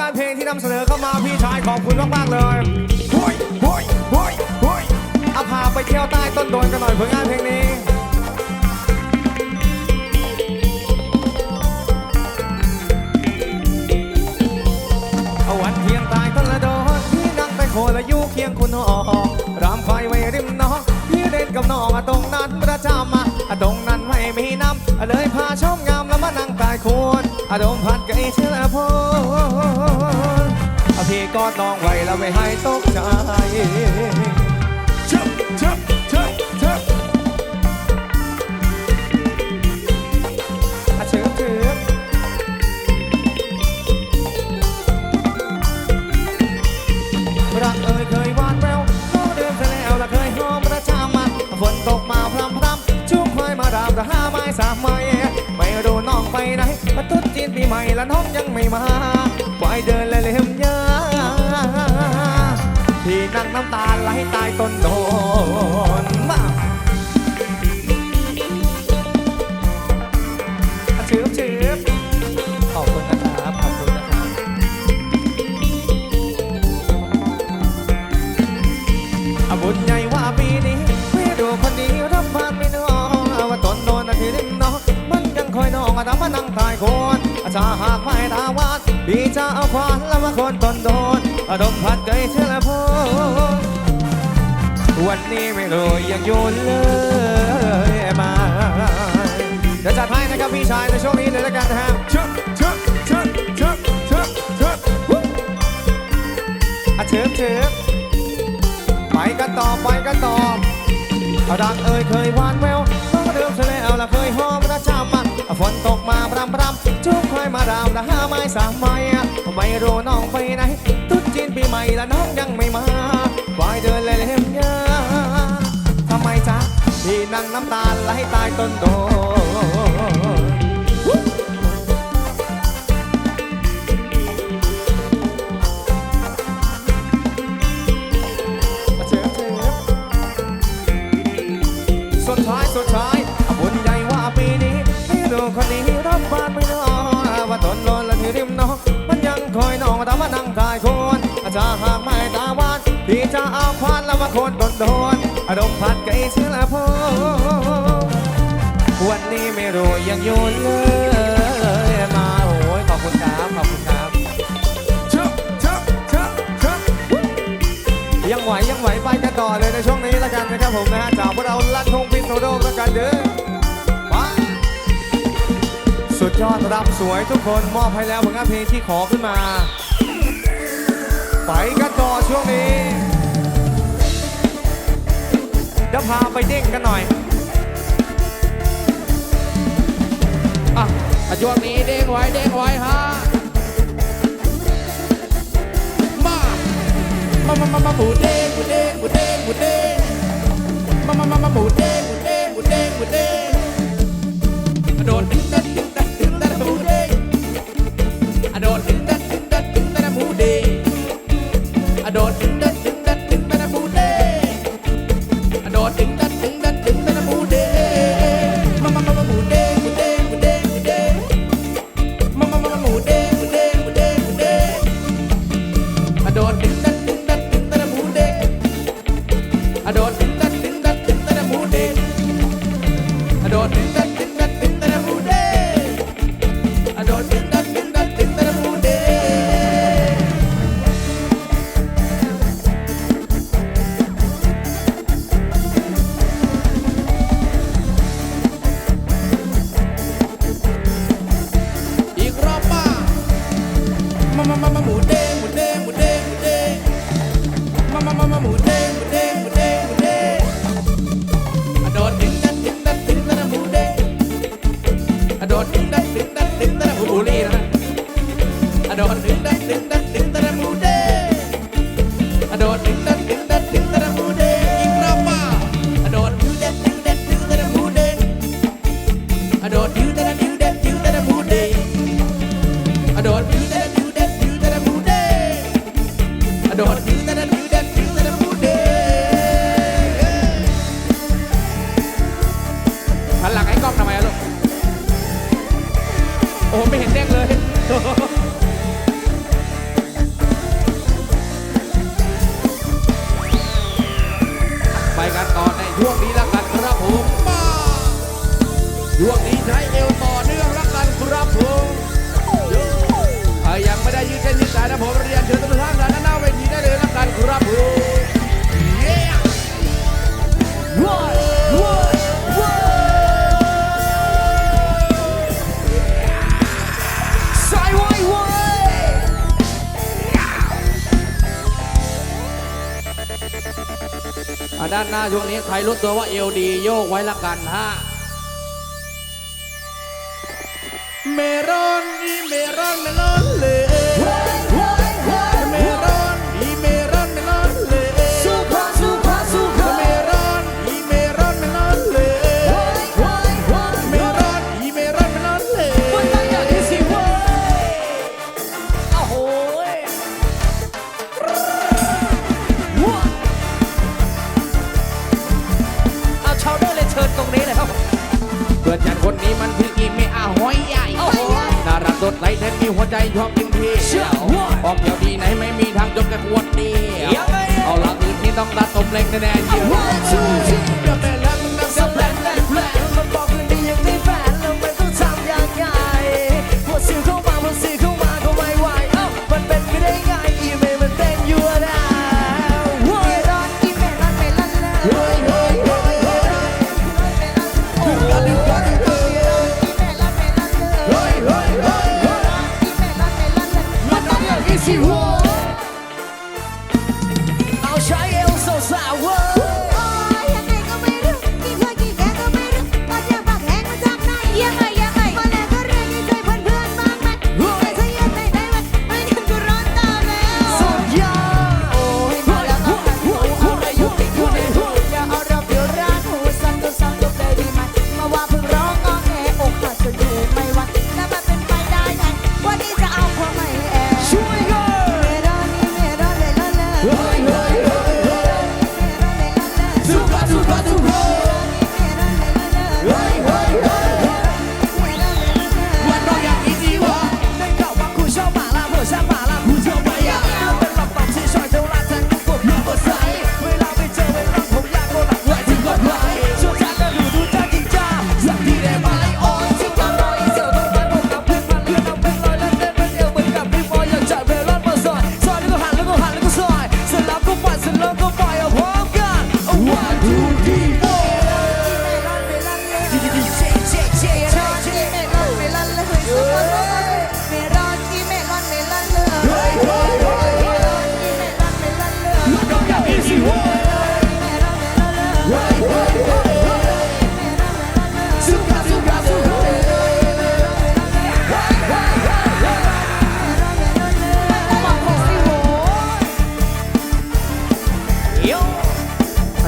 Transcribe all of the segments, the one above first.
งานเพลงที่นำเสนอเข้ามาพี่ชายขอบคุณมากๆเลยหุยหุยหุยหุยเอาพาไปเที่ยวใต้ต้นโดนกันหน่อยผลงานเพลงนี้เอาวันเที่ยงตายต้นละดอนพี่นั่งไปโคละยู่เคียงคุณหอรำไฟไว้ริมน้องพี่เด่นกับน้องอตรงนั้นประจำมาอะตรงนั้นไม่มีน้ำเลยพาชมงามแล้วมานั่งตายควร อาดมพัดกับไอ้เชื่อพลอะพี่กอดน้องไว้แล้วไม่ให้ตกใจ ชืบชืบขอบคุณนะครับ ขอบคุณนะครับอาบุญใหญ่ว่าปีนี้ไม่ดูคนดีรับบ้านไม่น้องว่าตนโดนนาทีริมน้องมันยังคอยน้องอะนะมานั่งทายคนอาจาหากไม่ตาวาดพี่จะเอาควานแล้วมาคนตนโดนอาดมพัดใจเชื่อละพนวันนี้ไม่รู้ยังอยู่เลยมา จัดให้นะครับพี่ชายในช่วงนี้เลยแล้วกันนะฮะชึบชึบชึบชึบชึบชึบวุ้อะเชิบเชิบไปกันต่อไปกันต่อเอาดังเอ่ยเคยหวานแววต้องเดิมเสแล้วละเคยหอมระจำมาฝนตกมาบรำบรำจุ๊บคอยมาดามละห้าไม้สามไม้ไม่รู้น้องไปไหนตุ๊ดจีนปีใหม่ละน้องยังไม่มาควายเดินเลยเล่มยาทำไมจ๊ะ ที่นั่งน้ำตาไหลตายต้นโดมาเชิญเชิญสุดท้ายสุดท้ายบุญใหญ่ว่าปีนี้พี่ดูคนนี้รับบานไม่น้อยว่าตนโลนและที่ริมน้องมันยังคอยน้องแต่มานั่งทายคนจะหากไม่ตาหวานพี่จะเอาควานแล้วมาโคนโดนโดน อารมณ์พัดกับไอ้เสือละพวันนี้ไม่รู้ยังอยู่เลยมาโอ้ยขอบคุณครับขอบคุณครับชึบชึบชึบชึบยังไหวยังไหวไปกันต่อเลยในช่วงนี้แล้วกันนะครับผมนะฮะจากพวกเราลันทงพินโนโดแล้วกันเด้อไปสุดยอดรับสวยทุกคนมอบให้แล้วผลงานเพลงที่ขอขึ้นมา ไปกันต่อช่วงนี้ เดี๋ยวพาไปเด้งกันหน่อยอะช่วงนี้เด้งไว้เด้งไว้ฮะมามามามามาหมูเด้งหมูเด้งหมูเด้งหมูเด้งมามามามาหมูเด้งหมูเด้งหมูเด้งหมูเด้งโดดดึงดัดดึ หน้าช่วงนี้ใครรู้ตัวว่าเอวดีโยกไว้ละกันฮะเมรอนนี่เมรอนเมรอนเลย ใจชอบยิ่งเที่ยวออกเที่ยวดีไหนไม่มีทางจบแค่ควรเดียวเอาหลักอื่นที่ต้องตัดตบเล็กแน่แน่เดีย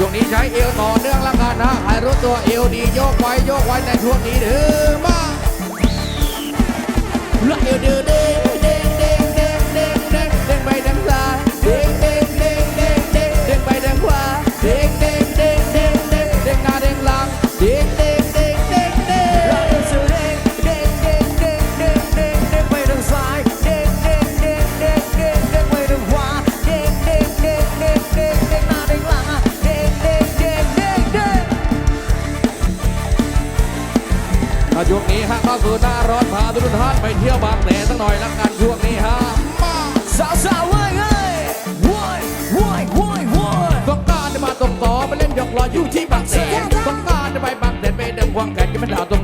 ยกนี้ใช้เอวต่อเนื่องละกันนะใครรู้ตัวเอวดีโยกไว้โยกไว้ในช่วงนี้ถือมาเละเอวเดือด ช่วงนี้ฮะก็คือหน้าร้อนพาทุกท่านไปเที่ยวบางแสดสักหน่อยละกันช่วงนี้ฮะมาสาวสาวเว้ยเว้ยว้ยว้ยว้ยว้ยต้องการจะมาตรงต่อไปเล่นหยอกล้ออยู่ที่บางแสดต้องการจะไปบางแสดไปเดินควงแขนกันไป็นดาวตรง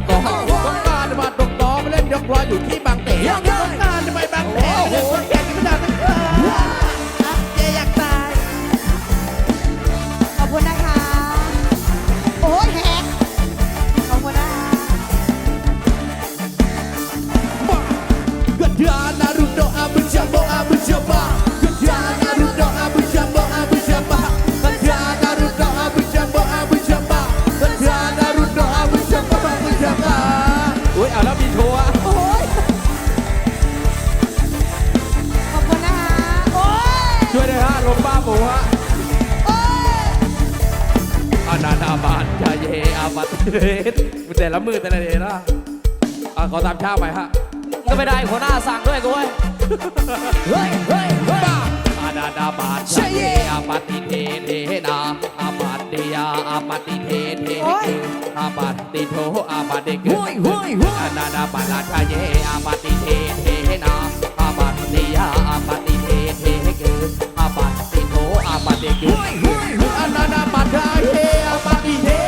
แต่ละมือแต่ละเดย์นะอะขอตามเช้าไปฮะก็ไม่ได้หัวหน้าสั่งด้วยกูเว้ยฮ้ยเฮ้ยเฮ้ย อาดาดาบาดเช่เย่ อาปาติเทเทนาอาปาติยาอาปาติเทเทเทอาบาดติโทอาปาติเก ห้วยห้วยห้ยอาดาดาบาดเชาเยอาปาติเทเทนาอาปาติยาอาปาติเทเทเกืออาปาติโทอาปาติเกืออานาดาปาลาชาเยอาปาติเท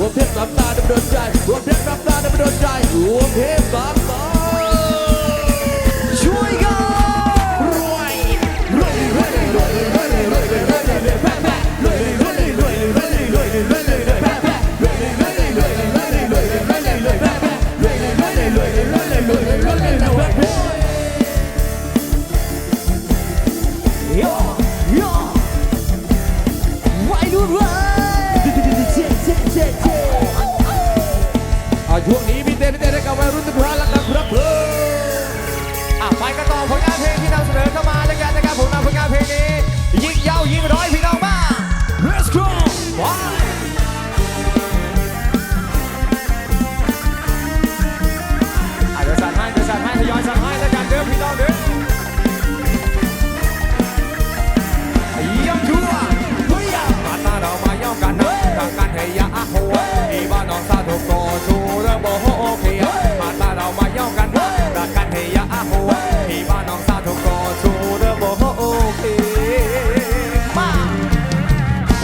วัวเพชรสามตาดำเนินใจหัวเพชรสามตาดำเนินใจหัวเพชรสาม อะไปกันต่อผลงานเพลงที่นำเสนอเข้ามาแล้วกันนะครับผมนำผลงานเพลงนี้ ยิ่งยาวยิ่งร้อยพี่น้องมา Let's go ว้ายอะเดี๋ยวสั่นให้เดี๋ยวสั่นให้ทยอยสั่นให้แล้วกันเด้อพี่น้องเด้อเยี่ยมชัวร์เฮ้ยอะมาตาเรามาย่อมกันนะต่างกันให้ยาหัวที่บ้านน้องซาถูกโกชูเรื่องโบ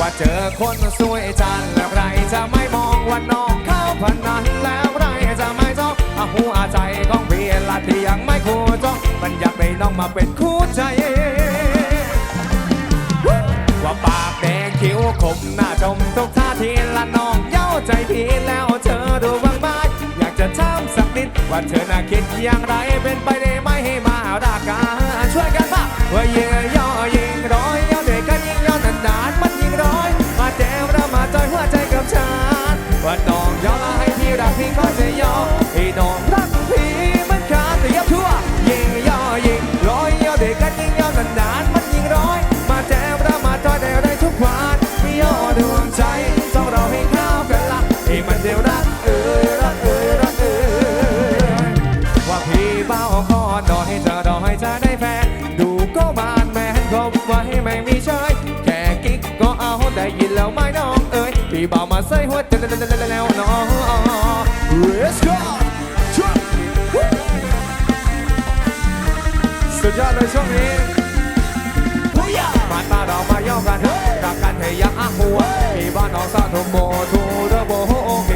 ว่าเจอคนสวยจันแล้วใครจะไม่มองว่าน้องเข้าพนันแล้วใครจะไม่จ้องอาหัวใจของพี่ละที่ยังไม่คู่จ้องมันอยากได้น้องมาเป็นคู่ใจว่าปากแดงคิ้วคมหน้าชมทุกท่าทีละน้องเย้าใจพี่แล้วเธอดูบางไหมอยากจะถามสักนิดว่าเธอน่าคิดอย่างไรเป็นไปได้ไหมให้มารักกันช่วยกันป่ะว่าเย่ย่อยิงร้อย ฉันว่าน้องยอมละให้พี่รักพี่ก็จะยอม บามาใส่หัวใจแล้วน้อง Let's go ช่วยสุดยอดเลยช่วงนี้มาตาเรามาย่อกันรักกันให้ยักษ์หัวที่บ้านน้องสาวทุกโบทูเดอโบโอเค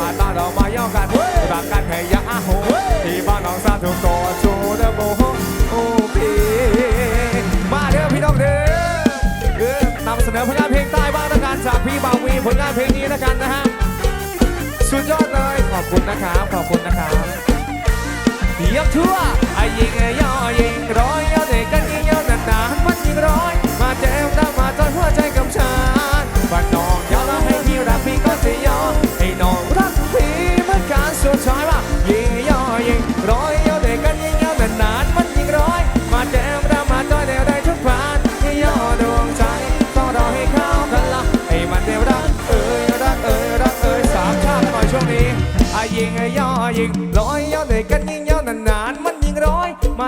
มาตาเรามาย่อกันรักกันให้ยักษ์หัวที่บ้านน้องสาวทุกโบทูเดอโบ ลงานเพลงนี้ละกันนะฮะสุดยอดเลยขอบคุณนะครับขอบคุณนะครับยกทั่วไอ้ยิงย่อยิงร้อยย่อเด็กกันยิงย่อนานๆมันยิงร้อย มาแจมตามาจอยหัวใจกับฉันบัดนนองยอแล้วให้พี่รักพี่ก็จะย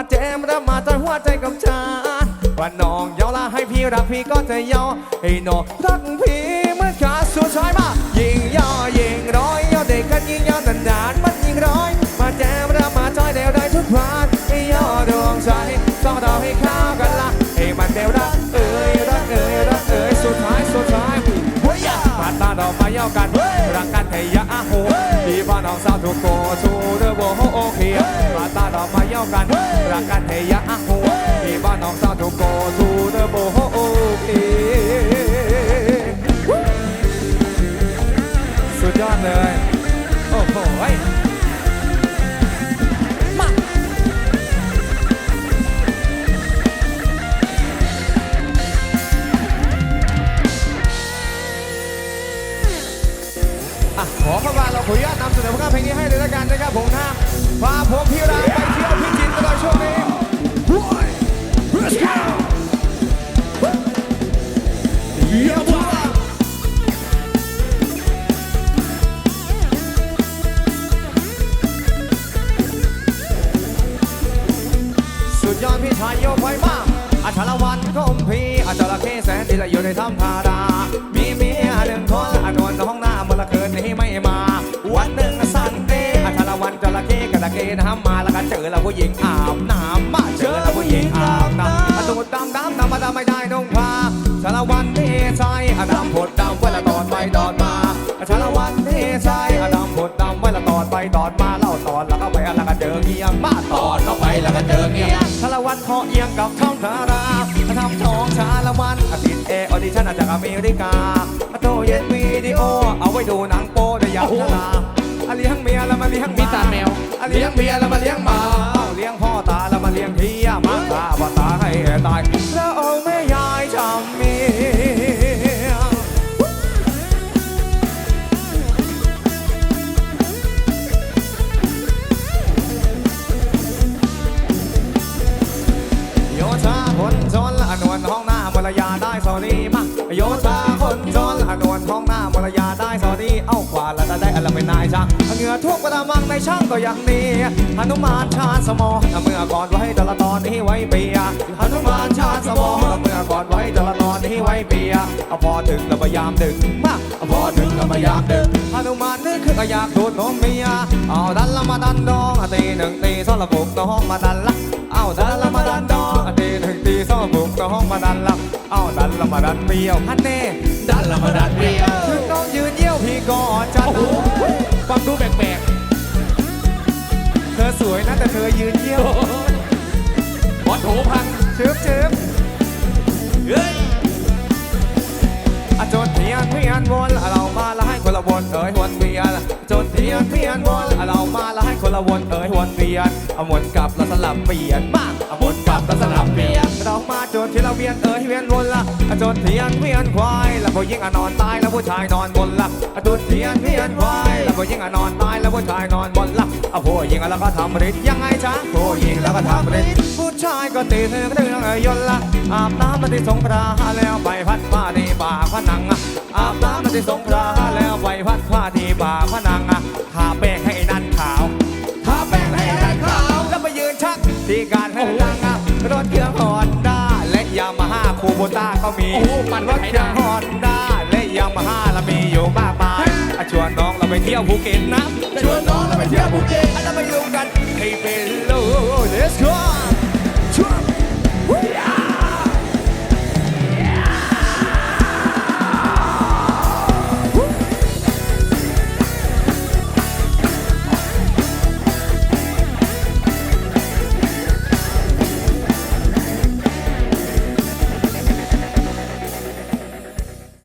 มาแจมแล้วมาจหัวใจกับฉันว่าน้องยอละให้พี่รักพี่ก็จะยอให้น้องรักพี่เหมื่อนขาสุดท้ายมายิงย่อยิงร้อยย่อเด็กกันยิงย่อนานๆมันยิงร้อย มาแจมแล้วมาจอยเดียวได้ทุกวันให้ย่อดวงใจต้องเราให้เข้ากันละให้มันเดียวรักเอ้ยรักเอ้ยรักเอ้ยสุดท้ายสุดท้ายเฮ้ยมาตาเรามาย่อกันรักกันให้ยะอาหูที่บ้านน้องสาวถูกโกชู เพลงนี้ให้เลยละกันนะครับผมนะพาผมพี่รามไปเที่ยวพิจิตรตลอดช่วงนี้ Let's go ยี่ยมมาสุดยอดพี่ชายโยกไว้มากอัชรวันก็อมพีอัจระเข้แสนดีละอยู่ในถ้ำทารา นจระเข้กระเกน้ำมาแล้วก็เจอแล้วผู้หญิงอาบน้ำมาเจอแล้วผู้หญิงอาบน้ำอะตูดดำดำดำมาดำไม่ได้นุ่งผ้าชาละวันเทใจอะดำผดดำเวลาตอดไปตอดมาชาละวันเทใจอะดำผดดำเวลาตอดไปตอดมาเล่าตอดแล้วก็ไปแล้วก็เจอเงียงมาตอดเข้าไปแล้วก็เจอเงี้ยชาละวันคอเอียงกับท้องทาราทำทองชาละวันอาทิตย์เอออดิชั่นจากอเมริกาโตเย็นวิดีโอเอาไว้ดูหนังโป๊ได้อย่างชลาอะเลี้ยงเมียแล้ว มาเลี้ยงมีตาแมวเลี้ยงเมียแล้วมาเลี้ยงหมาเลี้ยงพ่อตาแล้วมาเลี้ยงเทียมาตาพ่อตาให้ตายาละได้อะไรไม่นายช่างเหงื่อทุกกระมังในช่างก็ยังดีหนุมานชาญสมอเมื่อก่อนไว้แต่ละตอนนี้ไว้เปียหนุมานชาญสมอเมื่อก่อนไว้แต่ละตอนนี้ไว้เปียเอาพอถึงแล้วพยายามดึงมาเอาพอถึงแล้วพยายามดึงหนุมานนึกขึ้นก็อยากดูดนมเมียเอาดันละมาดันดองตีหนึ่งตีสองละบุกน้องมาดันละเอาดันละมาดันดองตีหนึ่งตีสองบุกน้องมาดันละเอาดันละมาดันเปรี้ยวฮันเน่ดันละมาดันเมียถึงน้องยืนเยี่ยวพี่ก็จัดโอ้โห ฟังดูแปลกเธอสวยนะแต่เธอยืนเยี่ยวๆบอลโถพัง เชิบเชิบเฮ้ย อะจนเทียนเพียนวนอะเรามาแล้วให้คนละวนเอ๋ยวนเวียนจนเทียนเพียนวนอะเรามาแล้วให้คน ละวนเอ๋ยวนเวียนเอาหมุนกลับแล้วสลับเปลี่ยนมากเอาหมุนกลับแล้วสลับเปลี่ยนเรามาจนที่เราเวียนเอ๋ยเวียนวนละจนเทียนเวียนควายแล้วผู้หญิงอะนอนตายแล้วผู้ชายนอนบนละจนเทียนเวียนควายแล้วผู้หญิงอะนอนตายแล้วผู้ชายนอนบนละเอาผู้หญิงแล้วก็ทำฤทธิ์ยังไงจ๊ะผู้หญิงแล้วก็ทำฤทธิ์ผู้ชายก็ตีเธอเรื่องเอ่ยยนละอาบน้ำมาที่สงขลาแล้วไปพัดผ้าที่ปากพนังอาบน้ำมาที่สงขลาแล้วไปพัดผ้าที่ปากพนังอาแป้ ที่การให้ดังอะรถเครื่องฮอนด้าและยามาฮ่าคูโบต้าก็มีโอ้โหปั่นรกับถไถเครื่อนางฮอนด้าและยามาฮ่าเรามีอยู่มากมายอะชวนน้องเราไปเที่ยวภูเก็ตนะชวนน้องเราไปเที่ยวภูเก็ตอันนั้นมาอยู่กันให้เป็นโล let's go